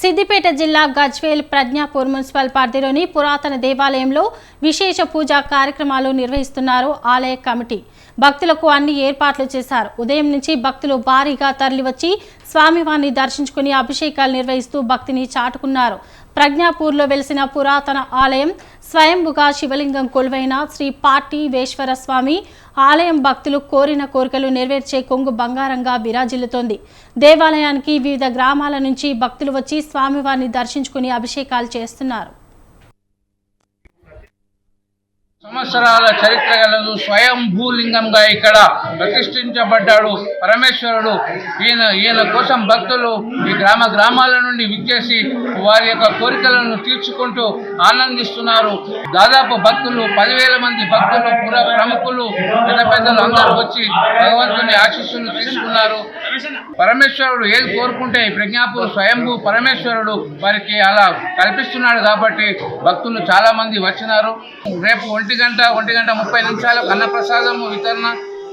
సిద్దిపేట జిల్లా గజ్వేల్ ప్రజ్ఞాపూర్ మున్సిపల్ పరిధిలోని పురాతన దేవాలయంలో విశేష పూజా కార్యక్రమాలు నిర్వహిస్తున్నారు ఆలయ కమిటీ. భక్తులకు అన్ని ఏర్పాట్లు చేశారు. ఉదయం నుంచి భక్తులు భారీగా తరలివచ్చి స్వామివారిని దర్శించుకుని అభిషేకాలు నిర్వహిస్తూ భక్తిని చాటుకున్నారు. ప్రజ్ఞాపూర్లో వెలిసిన పురాతన ఆలయం స్వయంభుగా శివలింగం కొలువైన శ్రీ పార్టీవేశ్వర స్వామి ఆలయం భక్తులు కోరిన కోరికలు నెరవేర్చే కొంగు బంగారంగా విరాజిల్లుతోంది. దేవాలయానికి వివిధ గ్రామాల నుంచి భక్తులు వచ్చి స్వామివారిని దర్శించుకుని అభిషేకాలు చేస్తున్నారు. సంవత్సరాల చరిత్ర గలదు. స్వయంభూలింగంగా ఇక్కడ ప్రతిష్ఠించబడ్డాడు పరమేశ్వరుడు. ఈయన ఈయన కోసం భక్తులు ఈ గ్రామ గ్రామాల నుండి విచ్చేసి వారి యొక్క కోరికలను తీర్చుకుంటూ ఆనందిస్తున్నారు. దాదాపు భక్తులు పదివేల మంది భక్తులు పుర ప్రముఖులు పెద్ద పెద్దలు అందరూ వచ్చి భగవంతుని ఆశీస్సులు తీసుకున్నారు. పరమేశ్వరుడు ఏది కోరుకుంటే ఈ ప్రజ్ఞాపూర్ స్వయంభూ పరమేశ్వరుడు వారికి అలా కల్పిస్తున్నాడు కాబట్టి భక్తులు చాలా మంది వచ్చినారు. రేపు ఒంటి గంట ఒంటి గంట ముప్పై నిమిషాలకు అన్నప్రసాదము వితరణ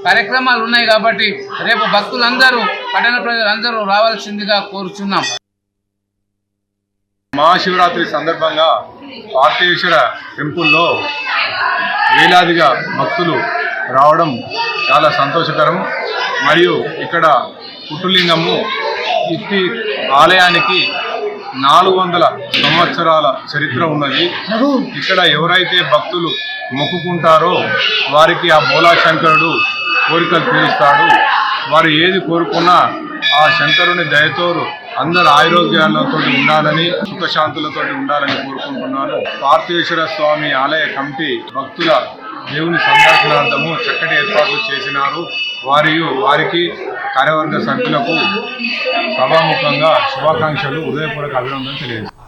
కార్యక్రమాలు ఉన్నాయి కాబట్టి రేపు భక్తులందరూ పట్టణ ప్రజలందరూ రావాల్సిందిగా కోరుచున్నాం. మహాశివరాత్రి సందర్భంగా పార్థేశ్వర టెంపుల్లో వేలాదిగా భక్తులు రావడం చాలా సంతోషకరం మరియు ఇక్కడ పుట్టులింగము ఇట్టి ఆలయానికి నాలుగు వందల సంవత్సరాల చరిత్ర ఉన్నది. ఇక్కడ ఎవరైతే భక్తులు మొక్కుకుంటారో వారికి ఆ బోలా శంకరుడు కోరికలు తీరుస్తాడు. వారు ఏది కోరుకున్నా ఆ శంకరుని దయతోరు అందరు ఆరోగ్యాలతో ఉండాలని సుఖశాంతులతో ఉండాలని కోరుకుంటున్నాను. పార్థేశ్వర స్వామి ఆలయ కమిటీ భక్తుల దేవుని సందర్శనార్థము చక్కటి ఏర్పాట్లు చేసినారు. వారియు వారికి కార్యవర్గ సభ్యులకు సభాముఖంగా శుభాకాంక్షలు ఉదయపూర్వక అభినందనలు తెలియజేస్తారు